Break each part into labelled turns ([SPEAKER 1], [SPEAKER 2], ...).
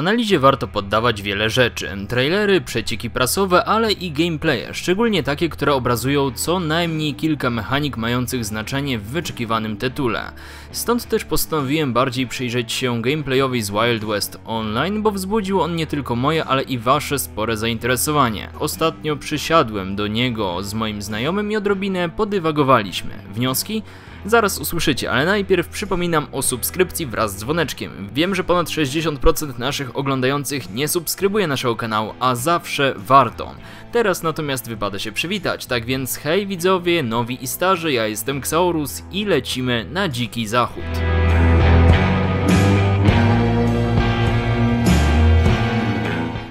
[SPEAKER 1] Analizie warto poddawać wiele rzeczy. Trailery, przecieki prasowe, ale i gameplaye, szczególnie takie, które obrazują co najmniej kilka mechanik mających znaczenie w wyczekiwanym tytule. Stąd też postanowiłem bardziej przyjrzeć się gameplayowi z Wild West Online, bo wzbudził on nie tylko moje, ale i wasze spore zainteresowanie. Ostatnio przysiadłem do niego z moim znajomym i odrobinę podywagowaliśmy. Wnioski? Zaraz usłyszycie, ale najpierw przypominam o subskrypcji wraz z dzwoneczkiem. Wiem, że ponad 60% naszych oglądających nie subskrybuje naszego kanału, a zawsze warto. Teraz natomiast wypada się przywitać, tak więc hej widzowie, nowi i starzy, ja jestem Xaurus i lecimy na dziki zachód.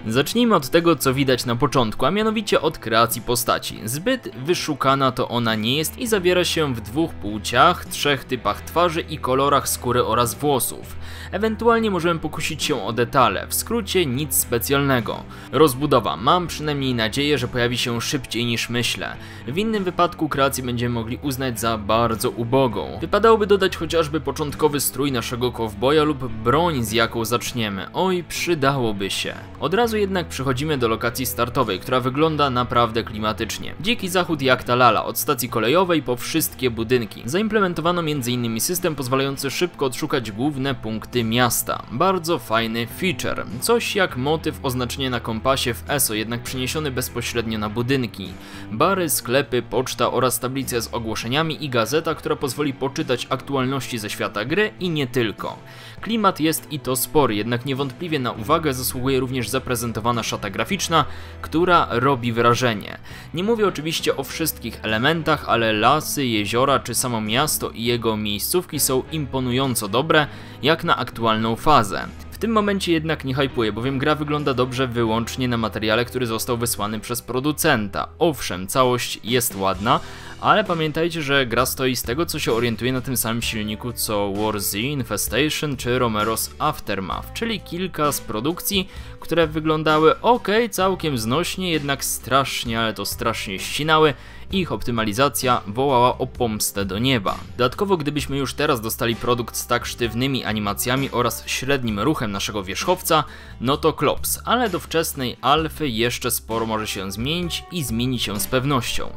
[SPEAKER 1] Zacznijmy od tego, co widać na początku, a mianowicie od kreacji postaci. Zbyt wyszukana to ona nie jest i zawiera się w dwóch płciach, trzech typach twarzy i kolorach skóry oraz włosów. Ewentualnie możemy pokusić się o detale, w skrócie nic specjalnego. Rozbudowa, mam przynajmniej nadzieję, że pojawi się szybciej niż myślę. W innym wypadku kreację będziemy mogli uznać za bardzo ubogą. Wypadałoby dodać chociażby początkowy strój naszego kowboja lub broń z jaką zaczniemy. Oj, przydałoby się. Od razu jednak przechodzimy do lokacji startowej, która wygląda naprawdę klimatycznie. Dziki zachód jak ta lala, od stacji kolejowej po wszystkie budynki. Zaimplementowano m.in. system pozwalający szybko odszukać główne punkty miasta. Bardzo fajny feature. Coś jak motyw oznaczenia na kompasie w ESO, jednak przeniesiony bezpośrednio na budynki. Bary, sklepy, poczta oraz tablice z ogłoszeniami i gazeta, która pozwoli poczytać aktualności ze świata gry i nie tylko. Klimat jest i to spory, jednak niewątpliwie na uwagę zasługuje również zaprezentowana szata graficzna, która robi wrażenie. Nie mówię oczywiście o wszystkich elementach, ale lasy, jeziora czy samo miasto i jego miejscówki są imponująco dobre, jak na aktualną fazę. W tym momencie jednak nie hypuję, bowiem gra wygląda dobrze wyłącznie na materiale, który został wysłany przez producenta. Owszem, całość jest ładna, ale pamiętajcie, że gra stoi z tego co się orientuje na tym samym silniku co War Z, Infestation czy Romero's Aftermath, czyli kilka z produkcji, które wyglądały ok, całkiem znośnie, jednak strasznie, ale to strasznie ścinały ich optymalizacja wołała o pomstę do nieba. Dodatkowo gdybyśmy już teraz dostali produkt z tak sztywnymi animacjami oraz średnim ruchem naszego wierzchowca, no to klops, ale do wczesnej alfy jeszcze sporo może się zmienić i zmieni się z pewnością.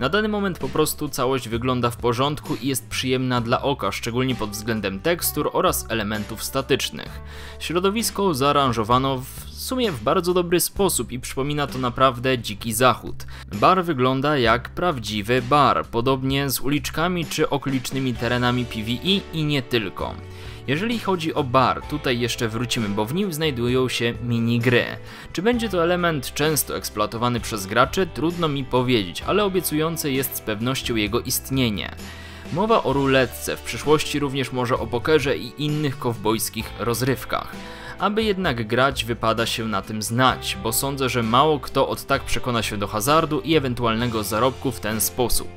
[SPEAKER 1] Na dany moment po prostu całość wygląda w porządku i jest przyjemna dla oka, szczególnie pod względem tekstur oraz elementów statycznych. Środowisko zaaranżowano w sumie w bardzo dobry sposób i przypomina to naprawdę dziki zachód. Bar wygląda jak prawdziwy bar, podobnie z uliczkami czy okolicznymi terenami PvE i nie tylko. Jeżeli chodzi o bar, tutaj jeszcze wrócimy, bo w nim znajdują się minigry. Czy będzie to element często eksploatowany przez graczy, trudno mi powiedzieć, ale obiecujące jest z pewnością jego istnienie. Mowa o ruletce, w przyszłości również może o pokerze i innych kowbojskich rozrywkach. Aby jednak grać wypada się na tym znać, bo sądzę, że mało kto od tak przekona się do hazardu i ewentualnego zarobku w ten sposób.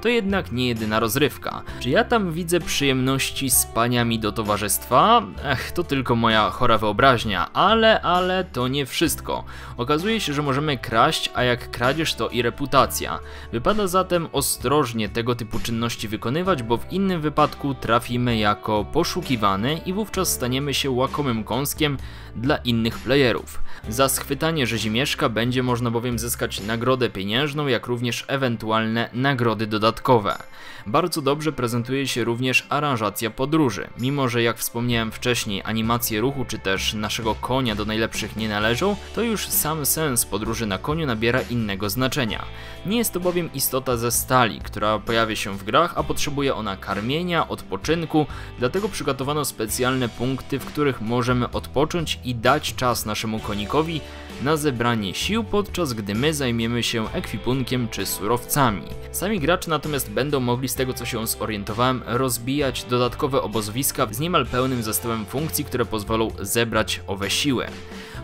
[SPEAKER 1] To jednak nie jedyna rozrywka. Czy ja tam widzę przyjemności z paniami do towarzystwa? Ech, to tylko moja chora wyobraźnia, ale, ale to nie wszystko. Okazuje się, że możemy kraść, a jak kradzież to i reputacja. Wypada zatem ostrożnie tego typu czynności wykonywać, bo w innym wypadku trafimy jako poszukiwany i wówczas staniemy się łakomym kąskiem dla innych playerów. Za schwytanie rzezimieszka będzie można bowiem zyskać nagrodę pieniężną, jak również ewentualne nagrody dodatkowe. Bardzo dobrze prezentuje się również aranżacja podróży, mimo że jak wspomniałem wcześniej animacje ruchu czy też naszego konia do najlepszych nie należą, to już sam sens podróży na koniu nabiera innego znaczenia. Nie jest to bowiem istota ze stali, która pojawia się w grach, a potrzebuje ona karmienia, odpoczynku, dlatego przygotowano specjalne punkty, w których możemy odpocząć i dać czas naszemu konikowi na zebranie sił, podczas gdy my zajmiemy się ekwipunkiem czy surowcami. Sami gracze natomiast będą mogli z tego co się zorientowałem rozbijać dodatkowe obozowiska z niemal pełnym zestawem funkcji, które pozwolą zebrać owe siły.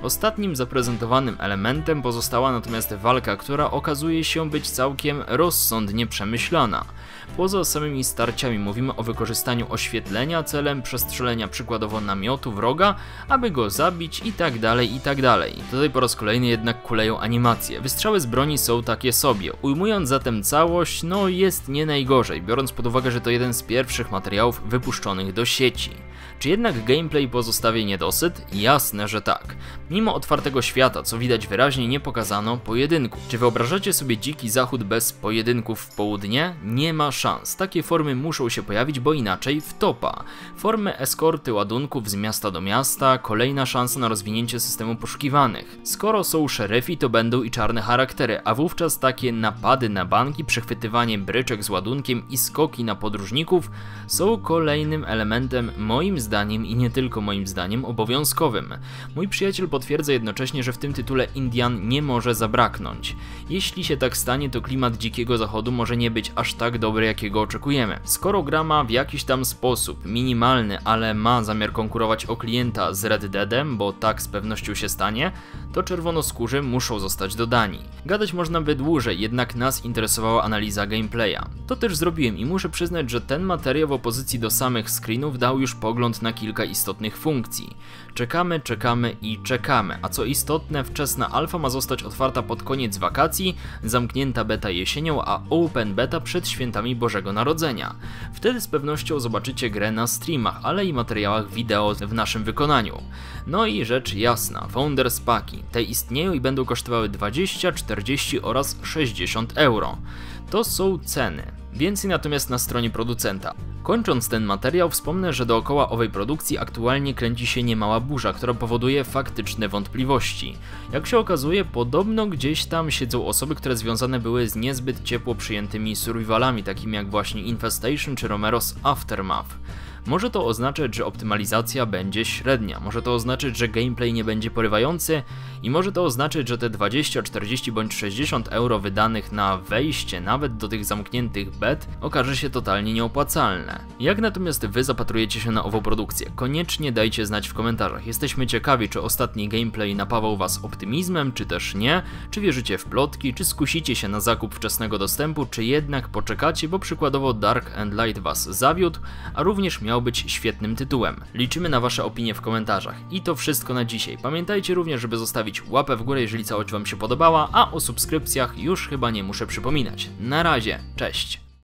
[SPEAKER 1] Ostatnim zaprezentowanym elementem pozostała natomiast walka, która okazuje się być całkiem rozsądnie przemyślana. Poza samymi starciami mówimy o wykorzystaniu oświetlenia celem przestrzelenia przykładowo namiotu wroga, aby go zabić i tak dalej i tak dalej. Tutaj po raz kolejny jednak kuleją animacje. Wystrzały z broni są takie sobie. Ujmując zatem całość, no jest nie najgorzej, biorąc pod uwagę, że to jeden z pierwszych materiałów wypuszczonych do sieci. Czy jednak gameplay pozostawia niedosyt? Jasne, że tak. Mimo otwartego świata, co widać wyraźnie, nie pokazano pojedynku. Czy wyobrażacie sobie dziki zachód bez pojedynków w południe? Nie ma szans. Takie formy muszą się pojawić, bo inaczej wtopa. Formy eskorty ładunków z miasta do miasta, kolejna szansa na rozwinięcie systemu poszukiwanych. Skoro są szeryfi, to będą i czarne charaktery, a wówczas takie napady na banki, przechwytywanie bryczek z ładunkiem i skoki na podróżników są kolejnym elementem moim zdaniem i nie tylko moim zdaniem obowiązkowym. Mój przyjaciel potwierdza jednocześnie, że w tym tytule Indian nie może zabraknąć. Jeśli się tak stanie, to klimat dzikiego zachodu może nie być aż tak dobry, jakiego oczekujemy. Skoro gra ma w jakiś tam sposób, minimalny, ale ma zamiar konkurować o klienta z Red Deadem, bo tak z pewnością się stanie, to czerwonoskórzy muszą zostać dodani. Gadać można by dłużej, jednak nas interesowała analiza gameplaya. To też zrobiłem i muszę przyznać, że ten materiał w opozycji do samych screenów dał już pogląd na kilka istotnych funkcji. Czekamy, czekamy i czekamy, a co istotne, wczesna alfa ma zostać otwarta pod koniec wakacji, zamknięta beta jesienią, a open beta przed świętami Bożego Narodzenia. Wtedy z pewnością zobaczycie grę na streamach, ale i materiałach wideo w naszym wykonaniu. No i rzecz jasna, Founders Paki. Te istnieją i będą kosztowały 20, 40 oraz 60 euro. To są ceny. Więcej natomiast na stronie producenta. Kończąc ten materiał, wspomnę, że dookoła owej produkcji aktualnie kręci się niemała burza, która powoduje faktyczne wątpliwości. Jak się okazuje, podobno gdzieś tam siedzą osoby, które związane były z niezbyt ciepło przyjętymi survivalami, takimi jak właśnie Infestation czy Romero's Aftermath. Może to oznaczać, że optymalizacja będzie średnia, może to oznaczać, że gameplay nie będzie porywający i może to oznaczać, że te 20, 40 bądź 60 euro wydanych na wejście nawet do tych zamkniętych bet okaże się totalnie nieopłacalne. Jak natomiast wy zapatrujecie się na ową produkcję? Koniecznie dajcie znać w komentarzach. Jesteśmy ciekawi, czy ostatni gameplay napawał was optymizmem, czy też nie, czy wierzycie w plotki, czy skusicie się na zakup wczesnego dostępu, czy jednak poczekacie, bo przykładowo Dark and Light was zawiódł, a również miał miał być świetnym tytułem. Liczymy na Wasze opinie w komentarzach. I to wszystko na dzisiaj. Pamiętajcie również, żeby zostawić łapę w górę, jeżeli całość Wam się podobała, a o subskrypcjach już chyba nie muszę przypominać. Na razie, cześć!